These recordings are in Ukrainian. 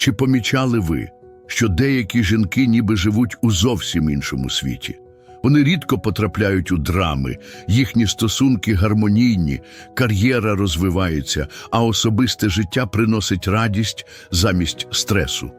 Чи помічали ви, що деякі жінки ніби живуть у зовсім іншому світі? Вони рідко потрапляють у драми, їхні стосунки гармонійні, кар'єра розвивається, а особисте життя приносить радість замість стресу.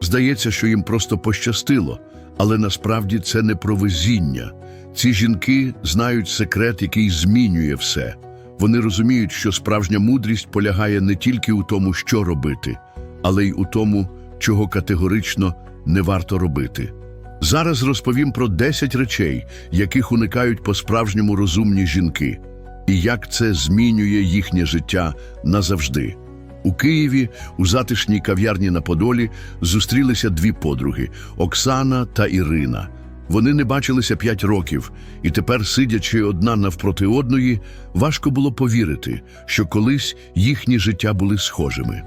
Здається, що їм просто пощастило, але насправді це не про везіння. Ці жінки знають секрет, який змінює все. Вони розуміють, що справжня мудрість полягає не тільки у тому, що робити, але й у тому, чого категорично не варто робити. Зараз розповім про 10 речей, яких уникають по-справжньому розумні жінки, і як це змінює їхнє життя назавжди. У Києві, у затишній кав'ярні на Подолі, зустрілися дві подруги Оксана та Ірина. Вони не бачилися п'ять років, і тепер, сидячи одна навпроти одної, важко було повірити, що колись їхні життя були схожими.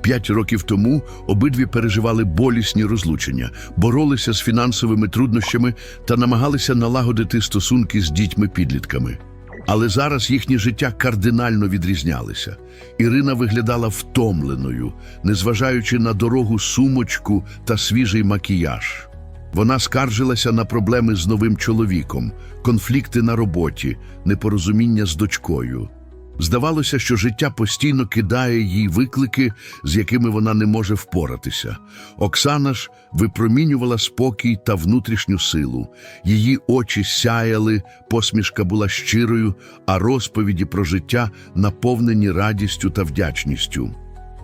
П'ять років тому обидві переживали болісні розлучення, боролися з фінансовими труднощами та намагалися налагодити стосунки з дітьми-підлітками. Але зараз їхнє життя кардинально відрізнялися. Ірина виглядала втомленою, незважаючи на дорогу сумочку та свіжий макіяж. Вона скаржилася на проблеми з новим чоловіком, конфлікти на роботі, непорозуміння з дочкою. Здавалося, що життя постійно кидає їй виклики, з якими вона не може впоратися. Оксана ж випромінювала спокій та внутрішню силу. Її очі сяяли, посмішка була щирою, а розповіді про життя наповнені радістю та вдячністю.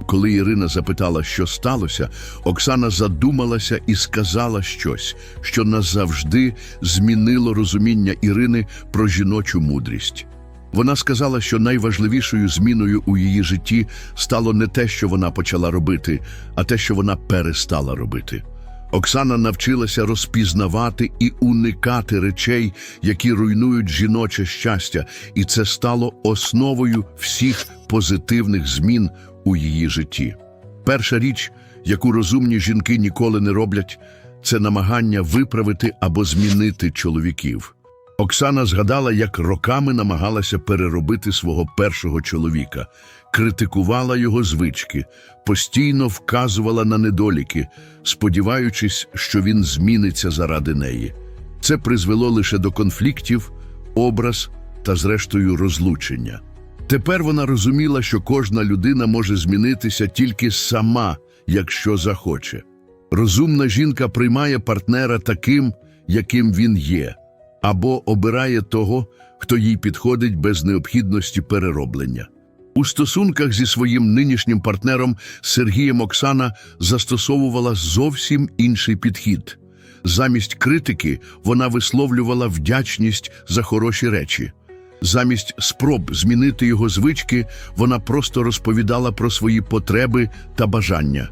Коли Ірина запитала, що сталося, Оксана задумалася і сказала щось, що назавжди змінило розуміння Ірини про жіночу мудрість. Вона сказала, що найважливішою зміною у її житті стало не те, що вона почала робити, а те, що вона перестала робити. Оксана навчилася розпізнавати і уникати речей, які руйнують жіноче щастя, і це стало основою всіх позитивних змін у її житті. Перша річ, яку розумні жінки ніколи не роблять, це намагання виправити або змінити чоловіків. Оксана згадала, як роками намагалася переробити свого першого чоловіка, критикувала його звички, постійно вказувала на недоліки, сподіваючись, що він зміниться заради неї. Це призвело лише до конфліктів, образ та, зрештою, розлучення. Тепер вона розуміла, що кожна людина може змінитися тільки сама, якщо захоче. Розумна жінка приймає партнера таким, яким він є, або обирає того, хто їй підходить без необхідності перероблення. У стосунках зі своїм нинішнім партнером Сергієм Оксана застосовувала зовсім інший підхід. Замість критики вона висловлювала вдячність за хороші речі. Замість спроб змінити його звички, вона просто розповідала про свої потреби та бажання.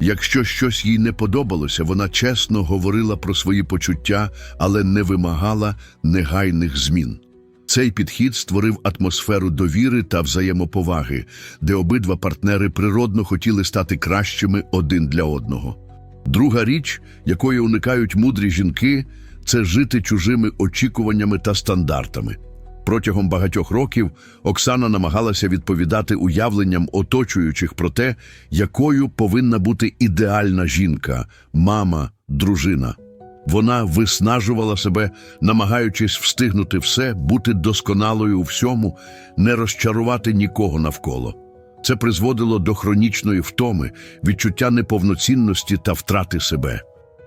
Якщо щось їй не подобалося, вона чесно говорила про свої почуття, але не вимагала негайних змін. Цей підхід створив атмосферу довіри та взаємоповаги, де обидва партнери природно хотіли стати кращими один для одного. Друга річ, якої уникають мудрі жінки, це жити чужими очікуваннями та стандартами. Протягом багатьох років Оксана намагалася відповідати уявленням оточуючих про те, якою повинна бути ідеальна жінка, мама, дружина. Вона виснажувала себе, намагаючись встигнути все, бути досконалою у всьому, не розчарувати нікого навколо. Це призводило до хронічної втоми, відчуття неповноцінності та втрати себе.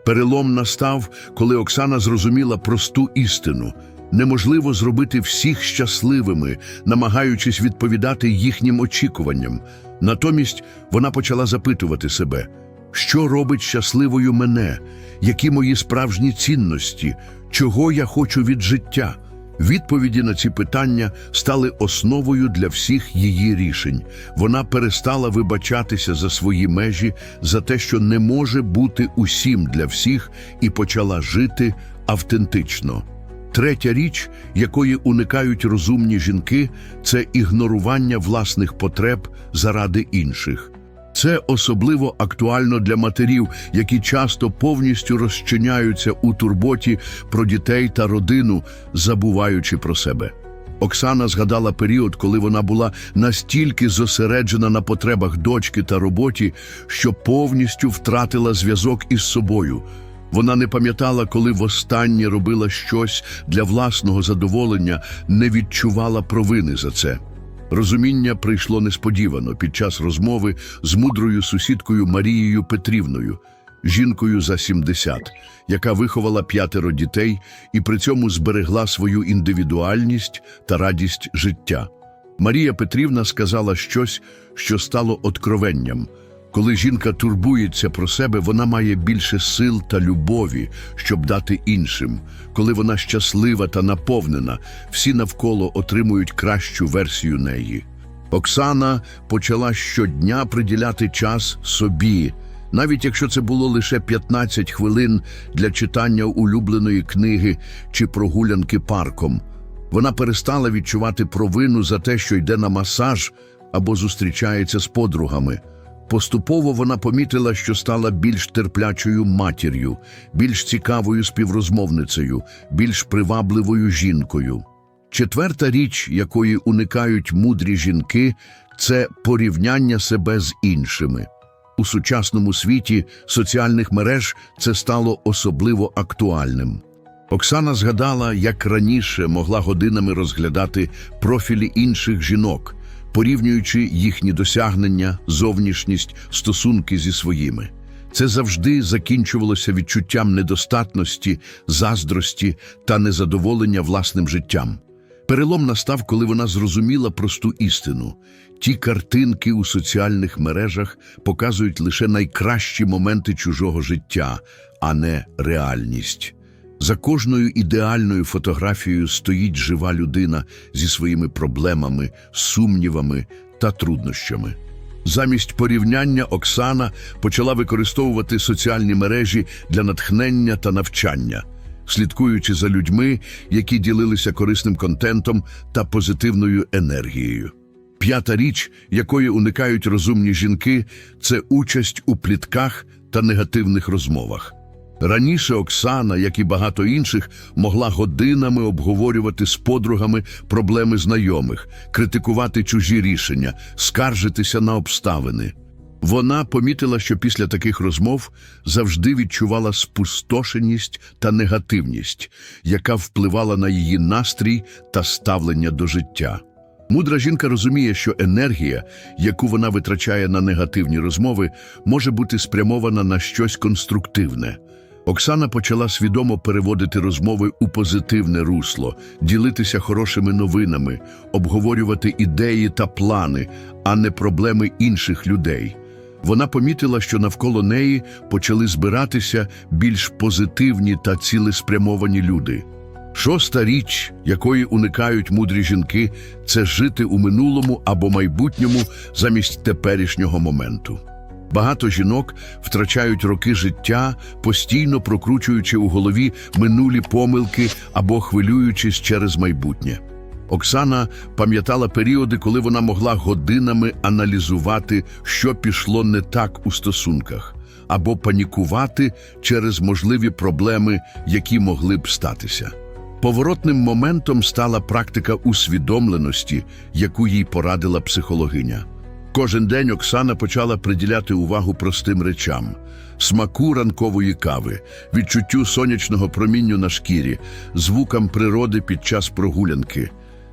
Перелом настав, коли Оксана зрозуміла просту істину – неможливо зробити всіх щасливими, намагаючись відповідати їхнім очікуванням. Натомість вона почала запитувати себе, що робить щасливою мене, які мої справжні цінності, чого я хочу від життя. Відповіді на ці питання стали основою для всіх її рішень. Вона перестала вибачатися за свої межі, за те, що не може бути усім для всіх, і почала жити автентично. Третя річ, якої уникають розумні жінки, це ігнорування власних потреб заради інших. Це особливо актуально для матерів, які часто повністю розчиняються у турботі про дітей та родину, забуваючи про себе. Оксана згадала період, коли вона була настільки зосереджена на потребах дочки та роботі, що повністю втратила зв'язок із собою. Вона не пам'ятала, коли востаннє робила щось для власного задоволення, не відчувала провини за це. Розуміння прийшло несподівано під час розмови з мудрою сусідкою Марією Петрівною, жінкою за 70, яка виховала п'ятеро дітей і при цьому зберегла свою індивідуальність та радість життя. Марія Петрівна сказала щось, що стало откровенням. Коли жінка турбується про себе, вона має більше сил та любові, щоб дати іншим. Коли вона щаслива та наповнена, всі навколо отримують кращу версію неї. Оксана почала щодня приділяти час собі, навіть якщо це було лише 15 хвилин для читання улюбленої книги чи прогулянки парком. Вона перестала відчувати провину за те, що йде на масаж або зустрічається з подругами. Поступово вона помітила, що стала більш терплячою матір'ю, більш цікавою співрозмовницею, більш привабливою жінкою. Четверта річ, якої уникають мудрі жінки, це порівняння себе з іншими. У сучасному світі соціальних мереж це стало особливо актуальним. Оксана згадала, як раніше могла годинами розглядати профілі інших жінок, порівнюючи їхні досягнення, зовнішність, стосунки зі своїми. Це завжди закінчувалося відчуттям недостатності, заздрості та незадоволення власним життям. Перелом настав, коли вона зрозуміла просту істину. Ті картинки у соціальних мережах показують лише найкращі моменти чужого життя, а не реальність. За кожною ідеальною фотографією стоїть жива людина зі своїми проблемами, сумнівами та труднощами. Замість порівняння Оксана почала використовувати соціальні мережі для натхнення та навчання, слідкуючи за людьми, які ділилися корисним контентом та позитивною енергією. П'ята річ, якої уникають розумні жінки, це участь у плітках та негативних розмовах. Раніше Оксана, як і багато інших, могла годинами обговорювати з подругами проблеми знайомих, критикувати чужі рішення, скаржитися на обставини. Вона помітила, що після таких розмов завжди відчувала спустошеність та негативність, яка впливала на її настрій та ставлення до життя. Мудра жінка розуміє, що енергія, яку вона витрачає на негативні розмови, може бути спрямована на щось конструктивне. Оксана почала свідомо переводити розмови у позитивне русло, ділитися хорошими новинами, обговорювати ідеї та плани, а не проблеми інших людей. Вона помітила, що навколо неї почали збиратися більш позитивні та цілеспрямовані люди. Шоста річ, якої уникають мудрі жінки, це жити у минулому або майбутньому замість теперішнього моменту. Багато жінок втрачають роки життя, постійно прокручуючи у голові минулі помилки або хвилюючись через майбутнє. Оксана пам'ятала періоди, коли вона могла годинами аналізувати, що пішло не так у стосунках, або панікувати через можливі проблеми, які могли б статися. Поворотним моментом стала практика усвідомленості, яку їй порадила психологиня. Кожен день Оксана почала приділяти увагу простим речам: смаку ранкової кави, відчуттю сонячного промінню на шкірі, звукам природи під час прогулянки.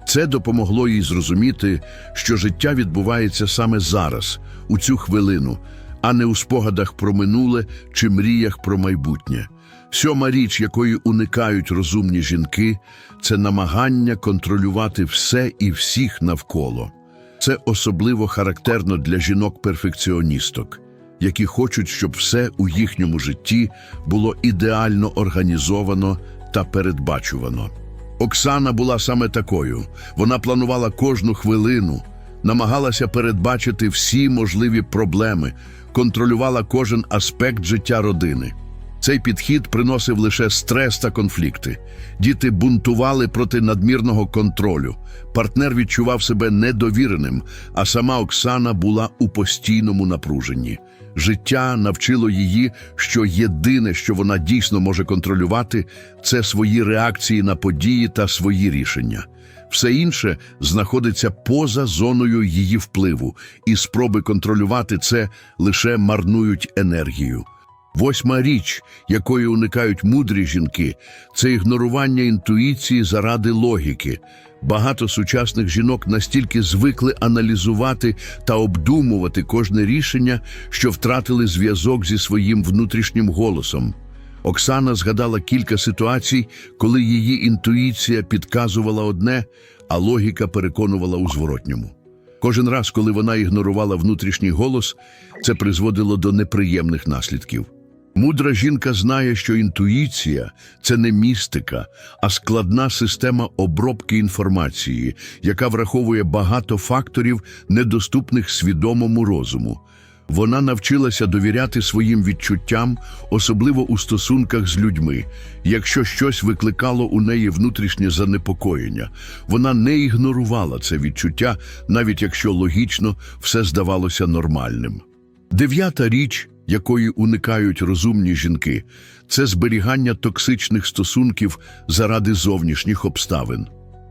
Це допомогло їй зрозуміти, що життя відбувається саме зараз, у цю хвилину, а не у спогадах про минуле чи мріях про майбутнє. Сьома річ, якої уникають розумні жінки, це намагання контролювати все і всіх навколо. Це особливо характерно для жінок-перфекціоністок, які хочуть, щоб все у їхньому житті було ідеально організовано та передбачувано. Оксана була саме такою. Вона планувала кожну хвилину, намагалася передбачити всі можливі проблеми, контролювала кожен аспект життя родини. Цей підхід приносив лише стрес та конфлікти. Діти бунтували проти надмірного контролю. Партнер відчував себе недовіреним, а сама Оксана була у постійному напруженні. Життя навчило її, що єдине, що вона дійсно може контролювати, це свої реакції на події та свої рішення. Все інше знаходиться поза зоною її впливу, і спроби контролювати це лише марнують енергію. Восьма річ, якої уникають мудрі жінки, це ігнорування інтуїції заради логіки. Багато сучасних жінок настільки звикли аналізувати та обдумувати кожне рішення, що втратили зв'язок зі своїм внутрішнім голосом. Оксана згадала кілька ситуацій, коли її інтуїція підказувала одне, а логіка переконувала у зворотньому. Кожен раз, коли вона ігнорувала внутрішній голос, це призводило до неприємних наслідків. Мудра жінка знає, що інтуїція це не містика, а складна система обробки інформації, яка враховує багато факторів, недоступних свідомому розуму. Вона навчилася довіряти своїм відчуттям, особливо у стосунках з людьми. Якщо щось викликало у неї внутрішнє занепокоєння, вона не ігнорувала це відчуття, навіть якщо логічно все здавалося нормальним. Дев'ята річ, якої уникають розумні жінки, це зберігання токсичних стосунків заради зовнішніх обставин.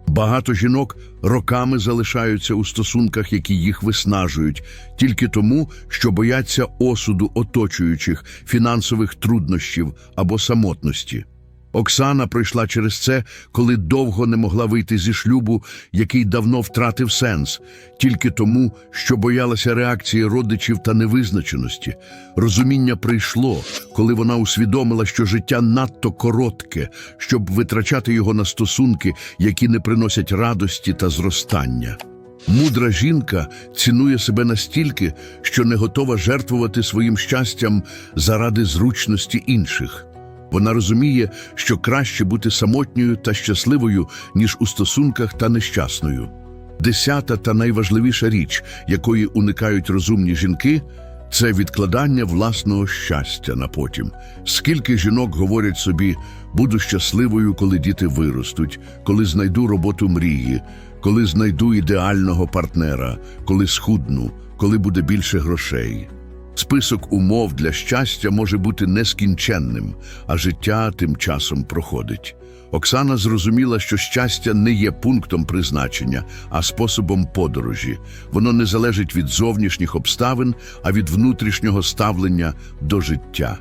Багато жінок роками залишаються у стосунках, які їх виснажують, тільки тому, що бояться осуду оточуючих, фінансових труднощів або самотності. Оксана пройшла через це, коли довго не могла вийти зі шлюбу, який давно втратив сенс, тільки тому, що боялася реакції родичів та невизначеності. Розуміння прийшло, коли вона усвідомила, що життя надто коротке, щоб витрачати його на стосунки, які не приносять радості та зростання. Мудра жінка цінує себе настільки, що не готова жертвувати своїм щастям заради зручності інших. Вона розуміє, що краще бути самотньою та щасливою, ніж у стосунках та нещасною. Десята та найважливіша річ, якої уникають розумні жінки, це відкладання власного щастя на потім. Скільки жінок говорять собі, буду щасливою, коли діти виростуть, коли знайду роботу мрії, коли знайду ідеального партнера, коли схудну, коли буде більше грошей. Список умов для щастя може бути нескінченним, а життя тим часом проходить. Оксана зрозуміла, що щастя не є пунктом призначення, а способом подорожі. Воно не залежить від зовнішніх обставин, а від внутрішнього ставлення до життя.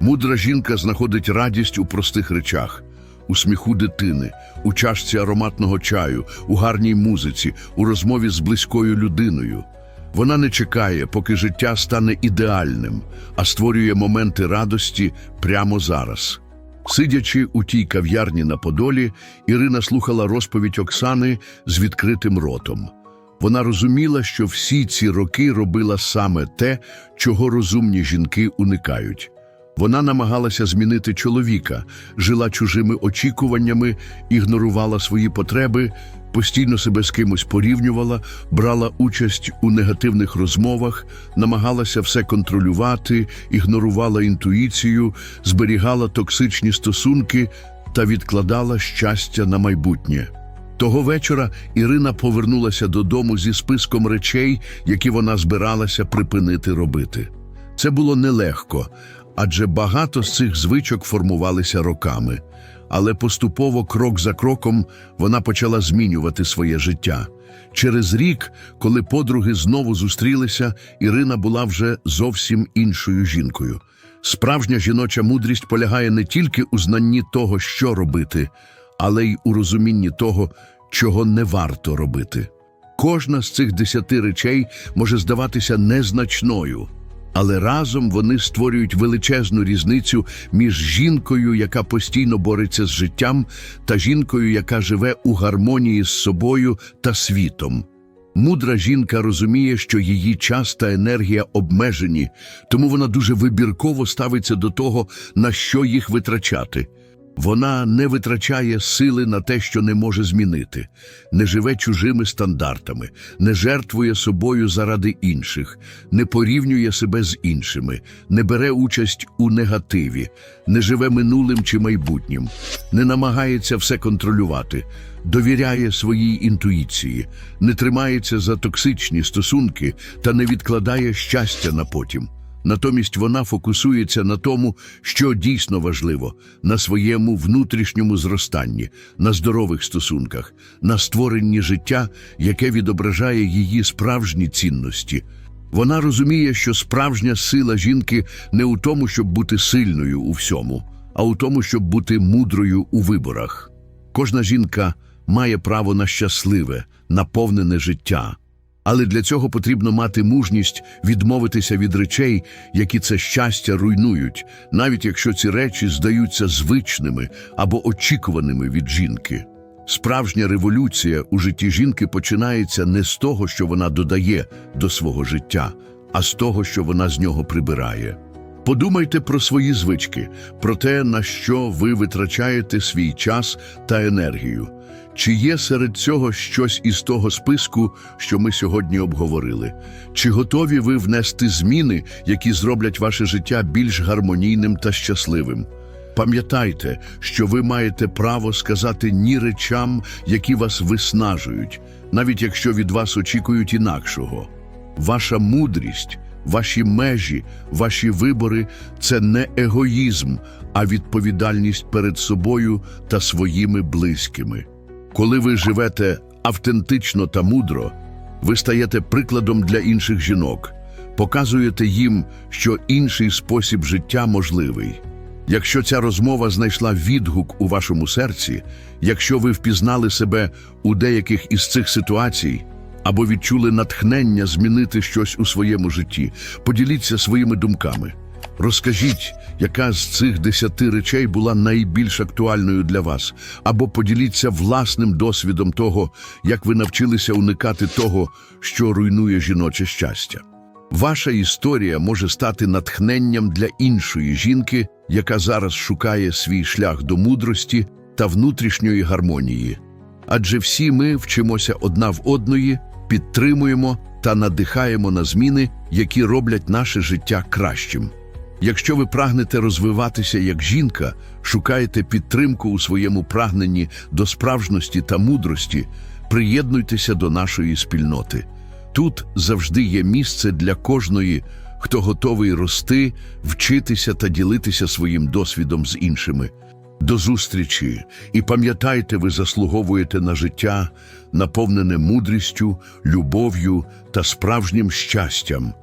Мудра жінка знаходить радість у простих речах. У сміху дитини, у чашці ароматного чаю, у гарній музиці, у розмові з близькою людиною. Вона не чекає, поки життя стане ідеальним, а створює моменти радості прямо зараз. Сидячи у тій кав'ярні на Подолі, Ірина слухала розповідь Оксани з відкритим ротом. Вона розуміла, що всі ці роки робила саме те, чого розумні жінки уникають. Вона намагалася змінити чоловіка, жила чужими очікуваннями, ігнорувала свої потреби, постійно себе з кимось порівнювала, брала участь у негативних розмовах, намагалася все контролювати, ігнорувала інтуїцію, зберігала токсичні стосунки та відкладала щастя на майбутнє. Того вечора Ірина повернулася додому зі списком речей, які вона збиралася припинити робити. Це було нелегко, адже багато з цих звичок формувалися роками. Але поступово, крок за кроком, вона почала змінювати своє життя. Через рік, коли подруги знову зустрілися, Ірина була вже зовсім іншою жінкою. Справжня жіноча мудрість полягає не тільки у знанні того, що робити, але й у розумінні того, чого не варто робити. Кожна з цих десяти речей може здаватися незначною, але разом вони створюють величезну різницю між жінкою, яка постійно бореться з життям, та жінкою, яка живе у гармонії з собою та світом. Мудра жінка розуміє, що її час та енергія обмежені, тому вона дуже вибірково ставиться до того, на що їх витрачати. Вона не витрачає сили на те, що не може змінити, не живе чужими стандартами, не жертвує собою заради інших, не порівнює себе з іншими, не бере участь у негативі, не живе минулим чи майбутнім, не намагається все контролювати, довіряє своїй інтуїції, не тримається за токсичні стосунки та не відкладає щастя на потім. Натомість вона фокусується на тому, що дійсно важливо, на своєму внутрішньому зростанні, на здорових стосунках, на створенні життя, яке відображає її справжні цінності. Вона розуміє, що справжня сила жінки не у тому, щоб бути сильною у всьому, а у тому, щоб бути мудрою у виборах. Кожна жінка має право на щасливе, наповнене життя. Але для цього потрібно мати мужність відмовитися від речей, які це щастя руйнують, навіть якщо ці речі здаються звичними або очікуваними від жінки. Справжня революція у житті жінки починається не з того, що вона додає до свого життя, а з того, що вона з нього прибирає. Подумайте про свої звички, про те, на що ви витрачаєте свій час та енергію. Чи є серед цього щось із того списку, що ми сьогодні обговорили? Чи готові ви внести зміни, які зроблять ваше життя більш гармонійним та щасливим? Пам'ятайте, що ви маєте право сказати ні речам, які вас виснажують, навіть якщо від вас очікують інакшого. Ваша мудрість, ваші межі, ваші вибори це не егоїзм, а відповідальність перед собою та своїми близькими. Коли ви живете автентично та мудро, ви стаєте прикладом для інших жінок, показуєте їм, що інший спосіб життя можливий. Якщо ця розмова знайшла відгук у вашому серці, якщо ви впізнали себе у деяких із цих ситуацій, або відчули натхнення змінити щось у своєму житті, поділіться своїми думками. Розкажіть, яка з цих десяти речей була найбільш актуальною для вас, або поділіться власним досвідом того, як ви навчилися уникати того, що руйнує жіноче щастя. Ваша історія може стати натхненням для іншої жінки, яка зараз шукає свій шлях до мудрості та внутрішньої гармонії. Адже всі ми вчимося одна в одної, підтримуємо та надихаємо на зміни, які роблять наше життя кращим. Якщо ви прагнете розвиватися як жінка, шукаєте підтримку у своєму прагненні до справжності та мудрості, приєднуйтеся до нашої спільноти. Тут завжди є місце для кожної, хто готовий рости, вчитися та ділитися своїм досвідом з іншими. До зустрічі і пам'ятайте, ви заслуговуєте на життя, наповнене мудрістю, любов'ю та справжнім щастям.